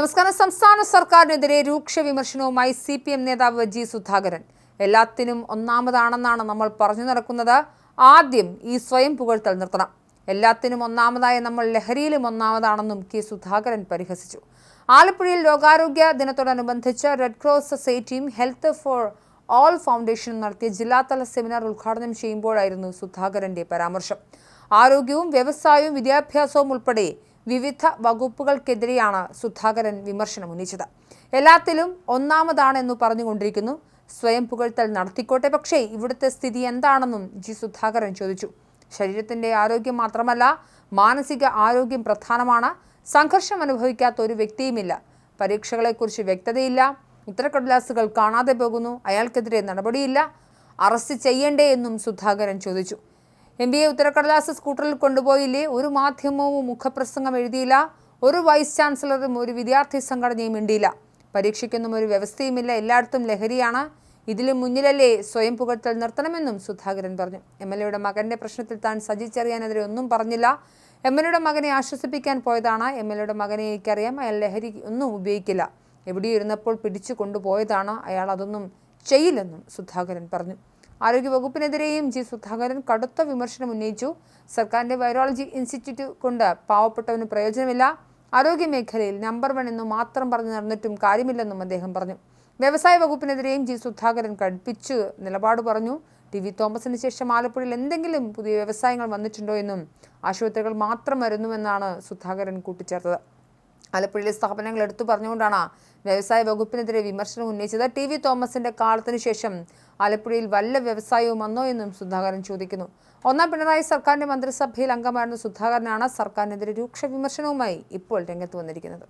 നമസ്കാരം. സംസ്ഥാന സർക്കാരിനെതിരെ രൂക്ഷ വിമർശനവുമായി സി പി എം നേതാവ് ജി സുധാകരൻ. എല്ലാത്തിനും ഒന്നാമതാണെന്നാണ് നമ്മൾ പറഞ്ഞു നടക്കുന്നത്. ആദ്യം ഈ സ്വയം പുകഴ്ത്തൽ നിർത്തണം. എല്ലാത്തിനും ഒന്നാമതായ നമ്മൾ ലഹരിയിലും ഒന്നാമതാണെന്നും കെ സുധാകരൻ പരിഹസിച്ചു. ആലപ്പുഴയിൽ ലോകാരോഗ്യ ദിനത്തോടനുബന്ധിച്ച് റെഡ് ക്രോസ് സൊസൈറ്റിയും ഹെൽത്ത് ഫോർ ഓൾ ഫൗണ്ടേഷനും നടത്തിയ ജില്ലാതല സെമിനാർ ഉദ്ഘാടനം ചെയ്യുമ്പോഴായിരുന്നു സുധാകരന്റെ പരാമർശം. ആരോഗ്യവും വ്യവസായവും വിദ്യാഭ്യാസവും ഉൾപ്പെടെ വിവിധ വകുപ്പുകൾക്കെതിരെയാണ് സുധാകരൻ വിമർശനം ഉന്നയിച്ചത്. എല്ലാത്തിലും ഒന്നാമതാണെന്നു പറഞ്ഞുകൊണ്ടിരിക്കുന്നു. സ്വയം പുകഴ്ത്തൽ നടത്തിക്കോട്ടെ. പക്ഷേ ഇവിടുത്തെ സ്ഥിതി എന്താണെന്നും ജി. സുധാകരൻ ചോദിച്ചു. ശരീരത്തിന്റെ ആരോഗ്യം മാത്രമല്ല മാനസിക ആരോഗ്യം പ്രധാനമാണ്. സംഘർഷം അനുഭവിക്കാത്ത ഒരു വ്യക്തിയുമില്ല. പരീക്ഷകളെക്കുറിച്ച് വ്യക്തതയില്ല. ഉത്തരക്കടലാസുകൾ കാണാതെ പോകുന്നു. അയാൾക്കെതിരെ നടപടിയില്ല. അറസ്റ്റ് ചെയ്യണ്ടേ എന്നും സുധാകരൻ ചോദിച്ചു. എം എ ഉത്തരക്കടലാസ് സ്കൂട്ടറിൽ കൊണ്ടുപോയില്ലേ? ഒരു മാധ്യമവും മുഖപ്രസംഗം എഴുതിയില്ല. ഒരു വൈസ് ചാൻസലറും ഒരു വിദ്യാർത്ഥി സംഘടനയും മിണ്ടിയില്ല. പരീക്ഷയ്ക്കൊന്നും ഒരു വ്യവസ്ഥയുമില്ല. എല്ലായിടത്തും ലഹരിയാണ്. ഇതിലും മുന്നിലല്ലേ സ്വയം പുകഴ്ത്തൽ നിർത്തണമെന്നും സുധാകരൻ പറഞ്ഞു. എം എൽ എയുടെ മകന്റെ പ്രശ്നത്തിൽ താൻ സജിച്ചറിയാനെതിരെ ഒന്നും പറഞ്ഞില്ല. എം എൽ എയുടെ മകനെ ആശ്വസിപ്പിക്കാൻ പോയതാണ്. എം എൽ എയുടെ മകനെ എനിക്കറിയാം. അയാൾ ലഹരി ഒന്നും ഉപയോഗിക്കില്ല. എവിടെയിരുന്നപ്പോൾ പിടിച്ചു കൊണ്ടുപോയതാണ്. അയാൾ അതൊന്നും ചെയ്യില്ലെന്നും സുധാകരൻ പറഞ്ഞു. ആരോഗ്യവകുപ്പിനെതിരെയും ജി സുധാകരൻ കടുത്ത വിമർശനം ഉന്നയിച്ചു. സർക്കാരിന്റെ വൈറോളജി ഇൻസ്റ്റിറ്റ്യൂട്ട് കൊണ്ട് പാവപ്പെട്ടവന് പ്രയോജനമില്ല. ആരോഗ്യ മേഖലയിൽ നമ്പർ വൺ എന്ന് മാത്രം പറഞ്ഞു നടന്നിട്ടും കാര്യമില്ലെന്നും അദ്ദേഹം പറഞ്ഞു. വ്യവസായ വകുപ്പിനെതിരെയും ജി സുധാകരൻ കടുപ്പിച്ചു നിലപാട് പറഞ്ഞു. ടി വി തോമസിന് ശേഷം ആലപ്പുഴയിൽ എന്തെങ്കിലും പുതിയ വ്യവസായങ്ങൾ വന്നിട്ടുണ്ടോ എന്നും ആശുപത്രികൾ മാത്രം വരുന്നുവെന്നാണ് സുധാകരൻ കൂട്ടിച്ചേർത്തത്. ആലപ്പുഴയിലെ സ്ഥാപനങ്ങൾ എടുത്തു പറഞ്ഞുകൊണ്ടാണ് വ്യവസായ വകുപ്പിനെതിരെ വിമർശനം ഉന്നയിച്ചത്. ടി വി തോമസിന്റെ കാലത്തിനു ശേഷം ആലപ്പുഴയിൽ വല്ല വ്യവസായവും വന്നോ എന്നും സുധാകരൻ ചോദിക്കുന്നു. ഒന്നാം പിണറായി സർക്കാരിന്റെ മന്ത്രിസഭയിൽ അംഗമായിരുന്ന സുധാകരനാണ് സർക്കാരിനെതിരെ രൂക്ഷ വിമർശനവുമായി ഇപ്പോൾ രംഗത്ത് വന്നിരിക്കുന്നത്.